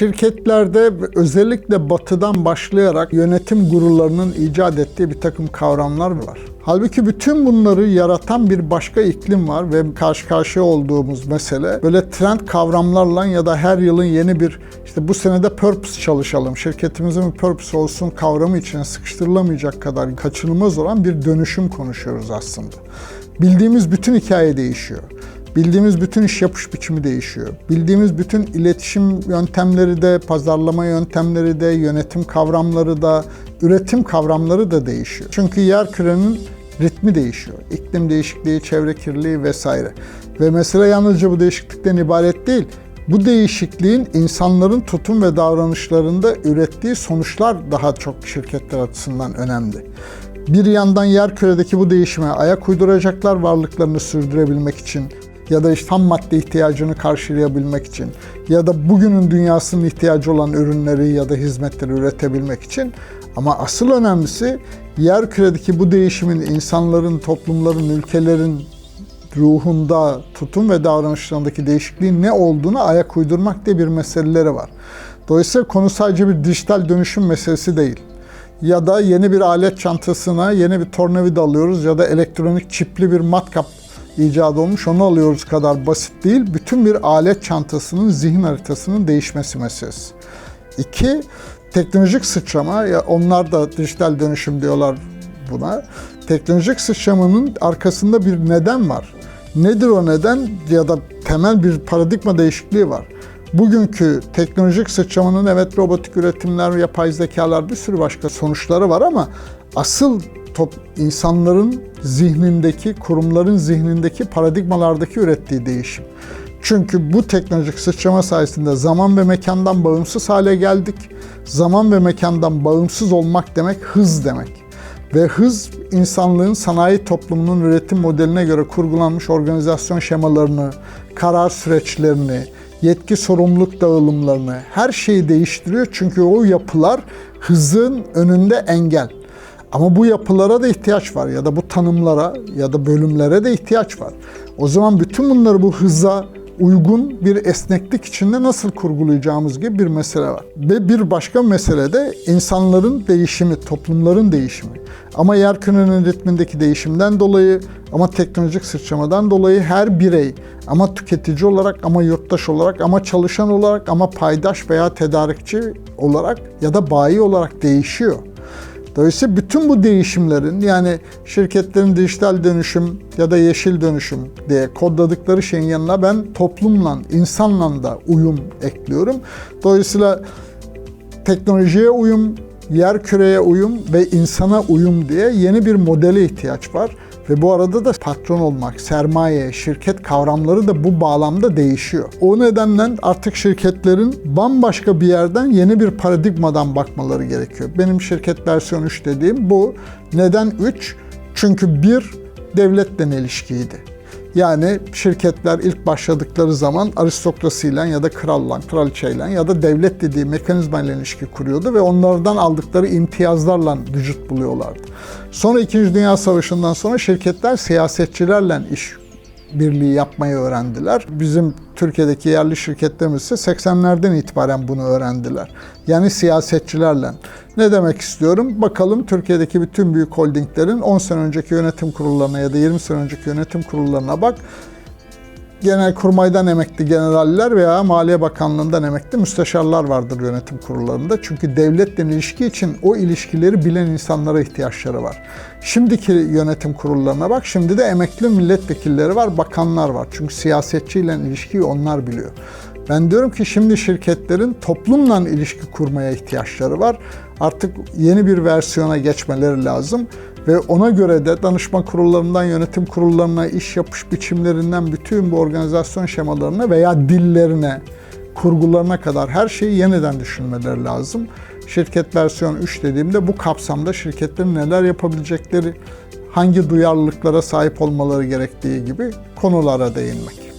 Şirketlerde özellikle batıdan başlayarak yönetim gururlarının icat ettiği bir takım kavramlar var. Halbuki bütün bunları yaratan bir başka iklim var ve karşı karşıya olduğumuz mesele böyle trend kavramlarla ya da her yılın yeni bir işte bu senede purpose çalışalım, şirketimizin bir purpose olsun kavramı içine sıkıştırılamayacak kadar kaçınılmaz olan bir dönüşüm konuşuyoruz aslında. Bildiğimiz bütün hikaye değişiyor. Bildiğimiz bütün iş yapış biçimi değişiyor. Bildiğimiz bütün iletişim yöntemleri de, pazarlama yöntemleri de, yönetim kavramları da, üretim kavramları da değişiyor. Çünkü yer kürenin ritmi değişiyor. İklim değişikliği, çevre kirliliği vesaire. Ve mesele yalnızca bu değişiklikten ibaret değil. Bu değişikliğin insanların tutum ve davranışlarında ürettiği sonuçlar daha çok şirketler açısından önemli. Bir yandan yer küredeki bu değişime ayak uyduracaklar varlıklarını sürdürebilmek için ya da işte ham madde ihtiyacını karşılayabilmek için ya da bugünün dünyasının ihtiyacı olan ürünleri ya da hizmetleri üretebilmek için ama asıl önemlisi yer küredeki bu değişimin insanların, toplumların, ülkelerin ruhunda, tutum ve davranışlarındaki değişikliğin ne olduğunu ayak uydurmak diye bir meseleleri var. Dolayısıyla konu sadece bir dijital dönüşüm meselesi değil. Ya da yeni bir alet çantasına yeni bir tornavida alıyoruz ya da elektronik çipli bir matkap icat olmuş onu alıyoruz kadar basit değil. Bütün bir alet çantasının zihin haritasının değişmesi meselesi. İki, teknolojik sıçrama, ya onlar da dijital dönüşüm diyorlar buna. Teknolojik sıçramanın arkasında bir neden var. Nedir o neden? Ya da temel bir paradigma değişikliği var. Bugünkü teknolojik sıçramanın evet robotik üretimler, yapay zekalar bir sürü başka sonuçları var ama asıl top, insanların zihnindeki, kurumların zihnindeki paradigmalardaki ürettiği değişim. Çünkü bu teknolojik sıçrama sayesinde zaman ve mekandan bağımsız hale geldik. Zaman ve mekandan bağımsız olmak demek hız demek. Ve hız insanlığın sanayi toplumunun üretim modeline göre kurgulanmış organizasyon şemalarını, karar süreçlerini, yetki sorumluluk dağılımlarını her şeyi değiştiriyor. Çünkü o yapılar hızın önünde engel. Ama bu yapılara da ihtiyaç var ya da bu tanımlara ya da bölümlere de ihtiyaç var. O zaman bütün bunları bu hıza uygun bir esneklik içinde nasıl kurgulayacağımız gibi bir mesele var. Ve bir başka mesele de insanların değişimi, toplumların değişimi. Ama yer kürenin ritmindeki değişimden dolayı ama teknolojik sıçramadan dolayı her birey ama tüketici olarak ama yurttaş olarak ama çalışan olarak ama paydaş veya tedarikçi olarak ya da bayi olarak değişiyor. Dolayısıyla bütün bu değişimlerin yani şirketlerin dijital dönüşüm ya da yeşil dönüşüm diye kodladıkları şeyin yanına ben toplumla, insanla da uyum ekliyorum. Dolayısıyla teknolojiye uyum, yer küreye uyum ve insana uyum diye yeni bir modele ihtiyaç var. Ve bu arada da patron olmak, sermaye, şirket kavramları da bu bağlamda değişiyor. O nedenle artık şirketlerin bambaşka bir yerden yeni bir paradigmadan bakmaları gerekiyor. Benim şirket versiyon 3 dediğim bu. Neden 3? Çünkü bir devletle ilişkiydi. Yani şirketler ilk başladıkları zaman aristokrasiyle ya da kralla, kraliçeyle ya da devlet dediği mekanizmayla ilişki kuruyordu ve onlardan aldıkları imtiyazlarla vücut buluyorlardı. Sonra İkinci Dünya Savaşı'ndan sonra şirketler siyasetçilerle iş birliği yapmayı öğrendiler. Bizim Türkiye'deki yerli şirketlerimiz ise 80'lerden itibaren bunu öğrendiler. Yani siyasetçilerle. Ne demek istiyorum? Bakalım Türkiye'deki bütün büyük holdinglerin 10 sene önceki yönetim kurullarına ya da 20 sene önceki yönetim kurullarına bak. Genel kurmaydan emekli generaller veya Maliye Bakanlığı'ndan emekli müsteşarlar vardır yönetim kurullarında. Çünkü devletle ilişki için o ilişkileri bilen insanlara ihtiyaçları var. Şimdiki yönetim kurullarına bak, şimdi de emekli milletvekilleri var, bakanlar var. Çünkü siyasetçiyle ilişkiyi onlar biliyor. Ben diyorum ki şimdi şirketlerin toplumla ilişki kurmaya ihtiyaçları var. Artık yeni bir versiyona geçmeleri lazım ve ona göre de danışma kurullarından yönetim kurullarına, iş yapış biçimlerinden bütün bu organizasyon şemalarına veya dillerine, kurgularına kadar her şeyi yeniden düşünmeleri lazım. Şirket versiyon 3 dediğimde bu kapsamda şirketlerin neler yapabilecekleri, hangi duyarlılıklara sahip olmaları gerektiği gibi konulara değinmek.